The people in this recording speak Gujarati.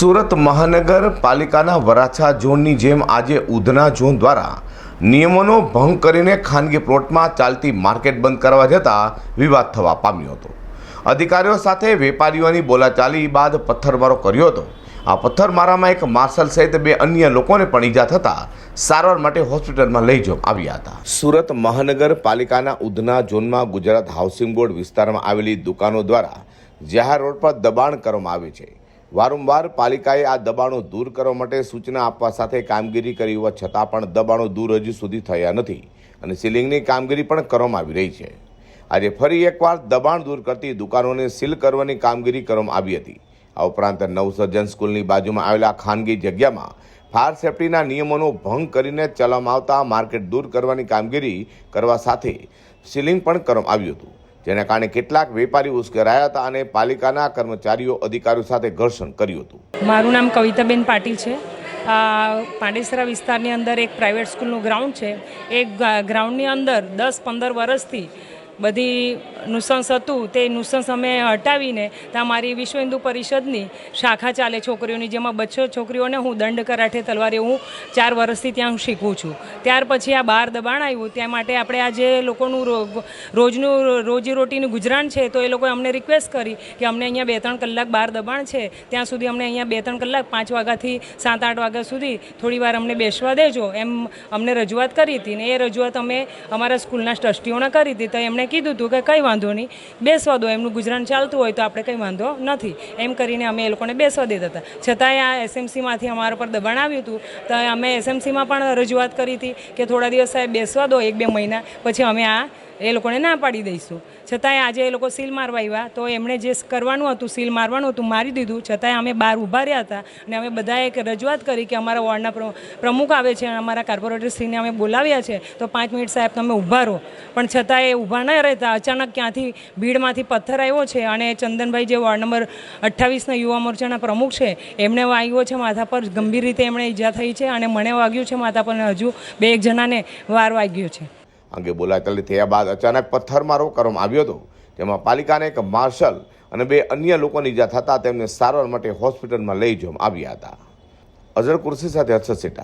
સુરત મહાનગરપાલિકાના વરાછા ઝોનની જેમ આજે ઉધના ઝોન દ્વારા નિયમોનો ભંગ કરીને ખાનગી પ્લોટમાં ચાલતી માર્કેટ બંધ કરવા જતાં વિવાદ થવા પામ્યો હતો. અધિકારીઓ સાથે વેપારીઓની બોલાચાલી બાદ પથ્થરમારો કર્યો હતો. આ પથ્થરમારામાં એક માર્શલ સહિત બે અન્ય લોકોને પણ ઈજા થતાં સારવાર માટે હોસ્પિટલમાં લઈ જવામાં આવ્યા હતા. સુરત મહાનગરપાલિકાના ઉધના ઝોનમાં ગુજરાત હાઉસિંગ બોર્ડ વિસ્તારમાં આવેલી દુકાનો દ્વારા જાહેર રોડ પર દબાણ કરવામાં આવે છે. વારંવાર પાલિકાએ આ દબાણો દૂર કરવા માટે સૂચના આપવા સાથે કામગીરી કરી હોવા છતાં પણ દબાણો દૂર હજુ સુધી થયા નથી અને સીલિંગની કામગીરી પણ કરવામાં આવી રહી છે. આજે ફરી એકવાર દબાણ દૂર કરતી દુકાનોને સીલ કરવાની કામગીરી કરવામાં આવી હતી. આ ઉપરાંત નવસર્જન સ્કૂલની બાજુમાં આવેલા ખાનગી જગ્યામાં ફાયર સેફટીના નિયમોનો ભંગ કરીને ચલાવવામાં આવતા માર્કેટ દૂર કરવાની કામગીરી કરવા સાથે સીલિંગ પણ કરવામાં આવ્યું હતું. જેના કારણે કેટલાક વેપારી ઉશ્કેરાયા હતા અને પાલિકાના કર્મચારીઓ અધિકારીઓ સાથે ઘર્ષણ કર્યું હતું. મારું નામ કવિતાબેન પાટીલ છે. પાંડેસરા વિસ્તારની અંદર એક પ્રાઇવેટ સ્કૂલનું ગ્રાઉન્ડ છે. એ ગ્રાઉન્ડની અંદર દસ પંદર વર્ષથી બધી નુસંસ હતું, તે નુસંસ અમે હટાવીને ત્યાં મારી વિશ્વ હિન્દુ પરિષદની શાખા ચાલે છોકરીઓની, જેમાં બચ્ચો છોકરીઓને હું દંડ કરાઠે તલવારે હું ચાર વર્ષથી ત્યાં હું શીખું છું. ત્યાર પછી આ બહાર દબાણ આવ્યું, ત્યાં માટે આપણે આ જે લોકોનું રોજનું રોજીરોટીનું ગુજરાન છે, તો એ લોકોએ અમને રિક્વેસ્ટ કરી કે અમને અહીંયા બે ત્રણ કલાક બહાર દબાણ છે, ત્યાં સુધી અમને અહીંયા બે ત્રણ કલાક, પાંચ વાગ્યાથી સાત આઠ વાગ્યા સુધી થોડી વાર અમને બેસવા દેજો, એમ અમને રજૂઆત કરી હતી ને એ રજૂઆત અમે અમારા સ્કૂલના ટ્રસ્ટીઓને કરી હતી, તો એમણે કીધું હતું કે કંઈ વાંધો નહીં, બેસવા દો, એમનું ગુજરાન ચાલતું હોય તો આપણે કંઈ વાંધો નથી. એમ કરીને અમે એ લોકોને બેસવા દેતા હતા. છતાંય આ એસએમસીમાંથી અમારા પર દબાણ આવ્યું હતું, તો અમે એસએમસીમાં પણ રજૂઆત કરી હતી કે થોડા દિવસ સાહેબ બેસવા દો, એક બે મહિના, પછી અમે આ એ લોકોને ના પાડી દઈશું. છતાંય આજે એ લોકો સીલ મારવા આવ્યા, તો એમણે જે કરવાનું હતું, સીલ મારવાનું હતું, મારી દીધું. છતાંય અમે બહાર ઊભા રહ્યા હતા અને અમે બધાએ એક રજૂઆત કરી કે અમારા વોર્ડના પ્ર- પ્રમુખ આવે છે અને અમારા કાર્પોરેટરશ્રીને અમે બોલાવ્યા છે, તો પાંચ મિનિટ સાહેબ તમે ઊભા રહો. પણ છતાં એ ઊભા ન રહેતા, અચાનક ક્યાંથી ભીડમાંથી પથ્થર આવ્યો છે અને ચંદનભાઈ જે વોર્ડ નંબર અઠ્ઠાવીસના યુવા મોરચાના પ્રમુખ છે એમને વાગ્યો છે માથા પર, ગંભીર રીતે એમણે ઈજા થઈ છે અને મને વાગ્યું છે માથા પર હજુ બે એક જણાને વાર વાગ્યો છે. અંગે બોલાચાલી થયા બાદ અચાનક પથ્થરમારો કરવામાં આવ્યો હતો. જેમાં પાલિકાને એક માર્શલ અને બે અન્ય લોકોની ઇજા થતાં તેમને સારવાર માટે હોસ્પિટલમાં લઈ જવામાં આવ્યા હતા. અઝર કુર્સી સાથે હર્ષદ સેટા.